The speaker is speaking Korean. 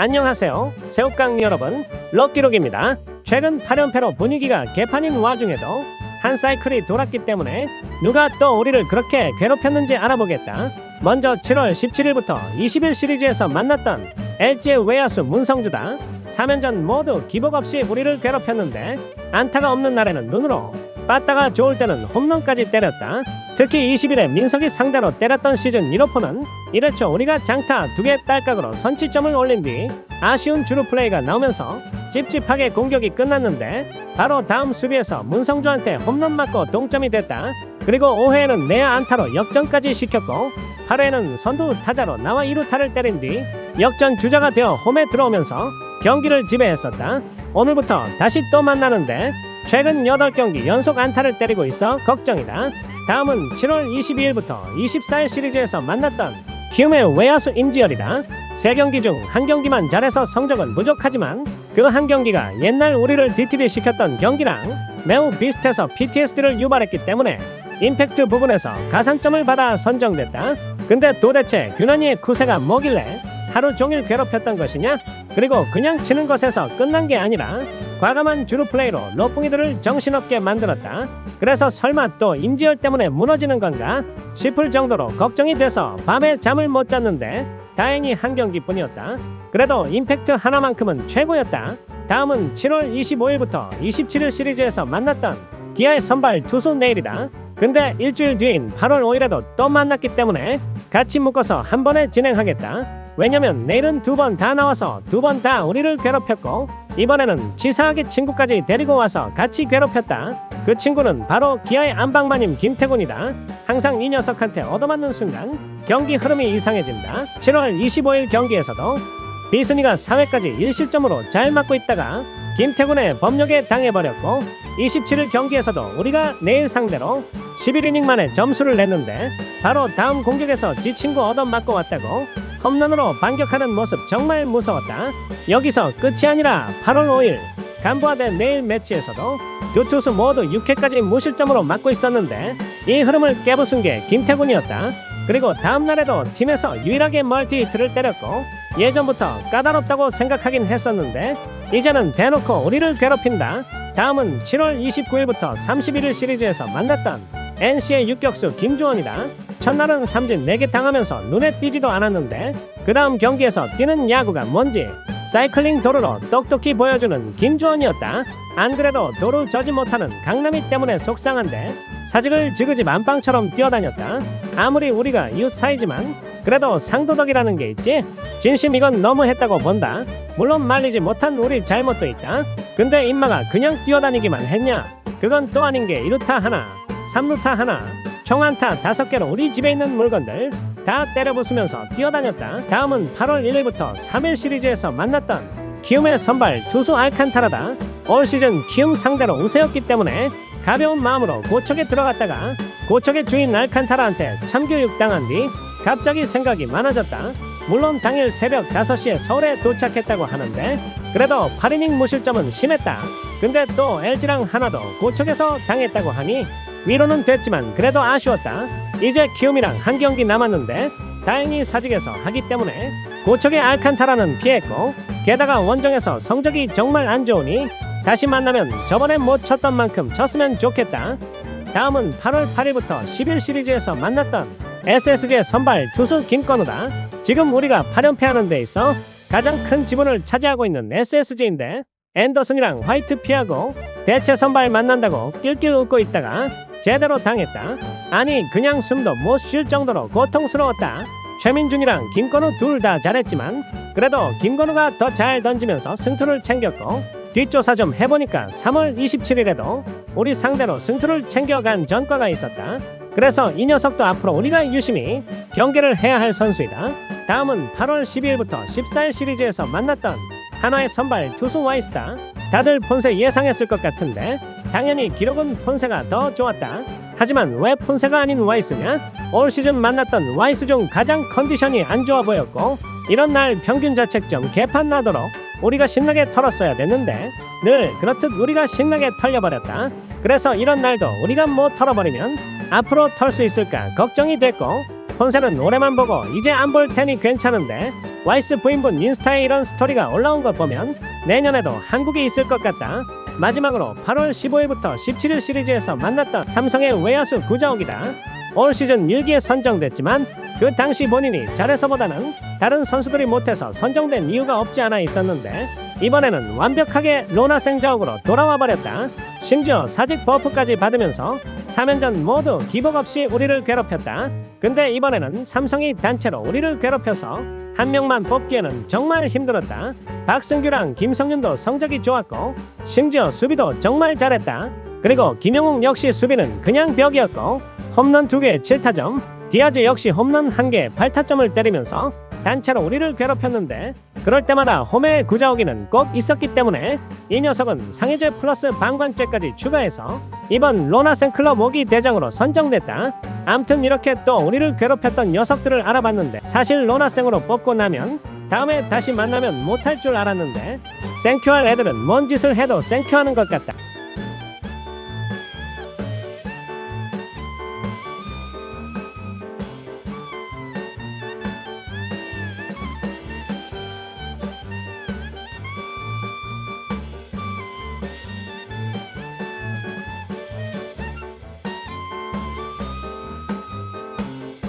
안녕하세요. 새우깡 여러분, 럭키록입니다. 최근 8연패로 분위기가 개판인 와중에도 한 사이클이 돌았기 때문에 누가 또 우리를 그렇게 괴롭혔는지 알아보겠다. 먼저 7월 17일부터 20일 시리즈에서 만났던 LG의 외야수 문성주다. 3연전 모두 기복 없이 우리를 괴롭혔는데 안타가 없는 날에는 눈으로 빠따가 좋을 때는 홈런까지 때렸다. 특히 20일에 민석이 상대로 때렸던 시즌 1호포는 1회초 우리가 장타 2개 딸깍으로 선취점을 올린 뒤 아쉬운 주루 플레이가 나오면서 찝찝하게 공격이 끝났는데 바로 다음 수비에서 문성주한테 홈런 맞고 동점이 됐다. 그리고 5회에는 내야 안타로 역전까지 시켰고 8회에는 선두 타자로 나와 2루타를 때린 뒤 역전 주자가 되어 홈에 들어오면서 경기를 지배했었다. 오늘부터 다시 또 만나는데 최근 8경기 연속 안타를 때리고 있어 걱정이다. 다음은 7월 22일부터 24일 시리즈에서 만났던 키움의 외야수 임지열이다. 세 경기 중 한 경기만 잘해서 성적은 부족하지만 그 한 경기가 옛날 우리를 DTD 시켰던 경기랑 매우 비슷해서 PTSD를 유발했기 때문에 임팩트 부분에서 가산점을 받아 선정됐다. 근데 도대체 규난이의 쿠세가 뭐길래 하루 종일 괴롭혔던 것이냐? 그리고 그냥 치는 것에서 끝난 게 아니라 과감한 주루 플레이로 로풍이들을 정신없게 만들었다. 그래서 설마 또 임지열 때문에 무너지는 건가 싶을 정도로 걱정이 돼서 밤에 잠을 못 잤는데 다행히 한 경기뿐이었다. 그래도 임팩트 하나만큼은 최고였다. 다음은 7월 25일부터 27일 시리즈에서 만났던 기아의 선발 투수 내일이다. 근데 일주일 뒤인 8월 5일에도 또 만났기 때문에 같이 묶어서 한 번에 진행하겠다. 왜냐면 내일은 두 번 다 나와서 두 번 다 우리를 괴롭혔고 이번에는 치사하게 친구까지 데리고 와서 같이 괴롭혔다. 그 친구는 바로 기아의 안방마님 김태군이다. 항상 이 녀석한테 얻어맞는 순간 경기 흐름이 이상해진다. 7월 25일 경기에서도 비순이가 4회까지 1실점으로 잘 맞고 있다가 김태군의 법력에 당해버렸고 27일 경기에서도 우리가 내일 상대로 11이닝 만에 점수를 냈는데 바로 다음 공격에서 지 친구 얻어맞고 왔다고 홈런으로 반격하는 모습 정말 무서웠다. 여기서 끝이 아니라 8월 5일 간부와 대 내일 매치에서도 두 투수 모두 6회까지 무실점으로 맞고 있었는데 이 흐름을 깨부순 게 김태군이었다. 그리고 다음 날에도 팀에서 유일하게 멀티 히트를 때렸고 예전부터 까다롭다고 생각하긴 했었는데 이제는 대놓고 우리를 괴롭힌다. 다음은 7월 29일부터 31일 시리즈에서 만났던 NC의 육격수 김주원이다. 첫날은 삼진 4개 당하면서 눈에 띄지도 않았는데 그 다음 경기에서 뛰는 야구가 뭔지 사이클링 도루로 똑똑히 보여주는 김주원이었다. 안 그래도 도루 저지 못하는 강남이 때문에 속상한데 사직을 지그집 안방처럼 뛰어다녔다. 아무리 우리가 이웃 사이지만 그래도 상도덕이라는 게 있지. 진심 이건 너무했다고 본다. 물론 말리지 못한 우리 잘못도 있다. 근데 임마가 그냥 뛰어다니기만 했냐? 그건 또 아닌 게 1루타 하나, 3루타 하나, 총안타 5개로 우리 집에 있는 물건들 다 때려 부수면서 뛰어다녔다. 다음은 8월 1일부터 3일 시리즈에서 만났던 키움의 선발 투수 알칸타라다. 올 시즌 키움 상대로 우세였기 때문에 가벼운 마음으로 고척에 들어갔다가 고척의 주인 알칸타라한테 참교육 당한 뒤 갑자기 생각이 많아졌다. 물론 당일 새벽 5시에 서울에 도착했다고 하는데 그래도 8이닝 무실점은 심했다. 근데 또 LG랑 하나도 고척에서 당했다고 하니 위로는 됐지만 그래도 아쉬웠다. 이제 키움이랑 한 경기 남았는데 다행히 사직에서 하기 때문에 고척의 알칸타라는 피했고 게다가 원정에서 성적이 정말 안 좋으니 다시 만나면 저번에 못 쳤던 만큼 쳤으면 좋겠다. 다음은 8월 8일부터 10일 시리즈에서 만났던 SSG의 선발 투수 김건우다. 지금 우리가 8연패 하는 데 있어 가장 큰 지분을 차지하고 있는 SSG인데 앤더슨이랑 화이트 피하고 대체 선발 만난다고 낄낄 웃고 있다가 제대로 당했다. 아니 그냥 숨도 못 쉴 정도로 고통스러웠다. 최민준이랑 김건우 둘 다 잘했지만 그래도 김건우가 더 잘 던지면서 승투를 챙겼고 뒷조사 좀 해보니까 3월 27일에도 우리 상대로 승투를 챙겨간 전과가 있었다. 그래서 이 녀석도 앞으로 우리가 유심히 경기를 해야 할 선수이다. 다음은 8월 12일부터 14일 시리즈에서 만났던 하나의 선발 투수 와이스다. 다들 폰세 예상했을 것 같은데 당연히 기록은 폰세가 더 좋았다. 하지만 왜 폰세가 아닌 와이스냐? 올 시즌 만났던 와이스 중 가장 컨디션이 안 좋아 보였고 이런 날 평균 자책점 개판 나도록 우리가 신나게 털었어야 됐는데 늘 그렇듯 우리가 신나게 털려버렸다. 그래서 이런 날도 우리가 못 털어버리면 앞으로 털 수 있을까 걱정이 됐고 폰셀은 올해만 보고 이제 안 볼 테니 괜찮은데 와이스 부인분 인스타에 이런 스토리가 올라온 것 보면 내년에도 한국에 있을 것 같다. 마지막으로 8월 15일부터 17일 시리즈에서 만났던 삼성의 외야수 구자욱이다. 올 시즌 1기에 선정됐지만 그 당시 본인이 잘해서보다는 다른 선수들이 못해서 선정된 이유가 없지 않아 있었는데 이번에는 완벽하게 로나 생 자욱으로 돌아와 버렸다. 심지어 사직 버프까지 받으면서 3연전 모두 기복 없이 우리를 괴롭혔다. 근데 이번에는 삼성이 단체로 우리를 괴롭혀서 한 명만 뽑기에는 정말 힘들었다. 박승규랑 김성윤도 성적이 좋았고 심지어 수비도 정말 잘했다. 그리고 김영웅 역시 수비는 그냥 벽이었고 홈런 2개 7타점 디아즈 역시 홈런 1개 8타점을 때리면서 단체로 우리를 괴롭혔는데 그럴 때마다 홈에 구자오기는 꼭 있었기 때문에 이 녀석은 상해제 플러스 방관죄까지 추가해서 이번 로나센 클럽 5기 대장으로 선정됐다. 암튼 이렇게 또 우리를 괴롭혔던 녀석들을 알아봤는데 사실 로나생으로 뽑고 나면 다음에 다시 만나면 못할 줄 알았는데 생큐할 애들은 뭔 짓을 해도 생큐하는 것 같다.